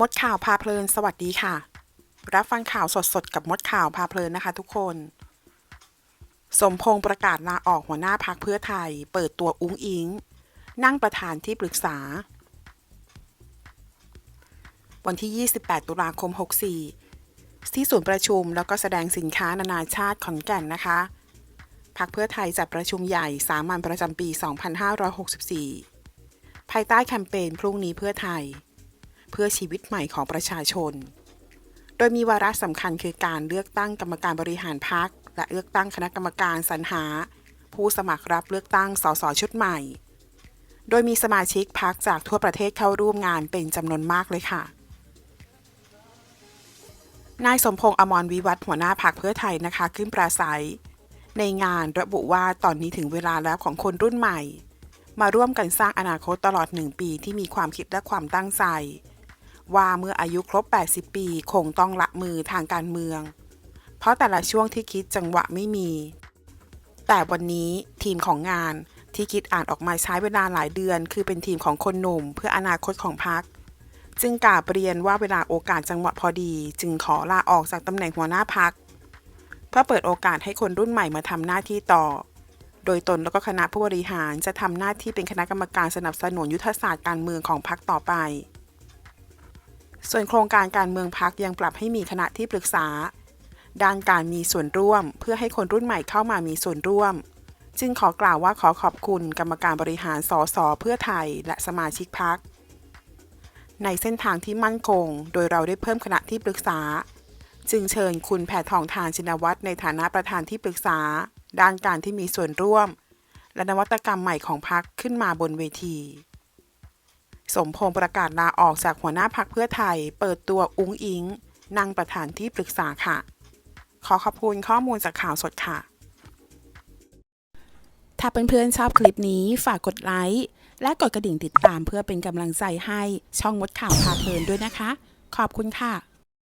มดข่าวพาเพลินสวัสดีค่ะ รับฟังข่าวสดๆ กับมดข่าวพาเพลินนะคะทุกคน สมพงษ์ประกาศลาออกหัวหน้าพักเพื่อไทย เปิดตัวอุ้งอิง นั่งประธานที่ปรึกษา วันที่ 28 ตุลาคม 64 ที่ศูนย์ประชุมแล้วก็แสดงสินค้านานาชาติขอนแก่นนะคะพักเพื่อไทยจัดประชุมใหญ่สามัญประจำปี 2564 ภายใต้แคมเปญพรุ่งนี้เพื่อไทย เพื่อชีวิตใหม่ของประชาชน โดยมีวาระสำคัญคือการเลือกตั้งกรรมการบริหารพักและเลือกตั้งคณะกรรมการสรรหา ผู้สมัครรับเลือกตั้งสสชุดใหม่ โดยมีสมาชิกพักจากทั่วประเทศเข้าร่วมงานเป็นจำนวนมากเลยค่ะนายสมพงษ์อมรวิวัฒหัวหน้าพักเพื่อไทยนะคะ ขึ้นปราศัย ในงานระบุว่าตอนนี้ถึงเวลาแล้วของคนรุ่นใหม่ มาร่วมกันสร้างอนาคตตลอดหนึ่งปีที่มีความคิดและความตั้งใจ ว่าเมื่ออายุครบ 80 ปีคงต้องละมือทางการเมือง เพราะแต่ละช่วงที่คิดจังหวะไม่มี แต่วันนี้ทีมของงานที่คิดอ่านออกมาใช้เวลาหลายเดือน คือเป็นทีมของคนหนุ่มเพื่ออนาคตของพรรคจึงกราบเรียนว่าเวลาโอกาสจังหวะพอดี จึงขอลาออกจากตำแหน่งหัวหน้าพักเพื่อเปิดโอกาสให้คนรุ่นใหม่มาทำหน้าที่ต่อ โดยตนแล้วก็คณะผู้บริหารจะทำหน้าที่เป็นคณะกรรมการสนับสนุนยุทธศาสตร์การเมืองของพรรคต่อไป ส่วนโครงการการเมืองพักยังปรับให้มีคณะที่ปรึกษา ด้านการมีส่วนร่วม เพื่อให้คนรุ่นใหม่เข้ามามีส่วนร่วม จึงขอกล่าวว่าขอขอบคุณกรรมการบริหารสสเพื่อไทยและสมาชิกพัก ในเส้นทางที่มั่นคง โดยเราได้เพิ่มคณะที่ปรึกษา จึงเชิญคุณแพทองทานชินวัตรในฐานะประธานที่ปรึกษา ด้านการที่มีส่วนร่วม และนวัตกรรมใหม่ของพักขึ้นมาบนเวที สมพงษ์ประกาศลาออกจากหัวหน้าพักเพื่อไทย เปิดตัวอุ้งอิงนั่งประธานที่ปรึกษาค่ะ ขอขอบคุณข้อมูลจากข่าวสดค่ะ ถ้าเพื่อนๆชอบคลิปนี้ฝากกดไลค์และกดกระดิ่งติดตามเพื่อเป็นกำลังใจให้ช่องมดข่าวพาเพลินด้วยนะคะ ขอบคุณค่ะ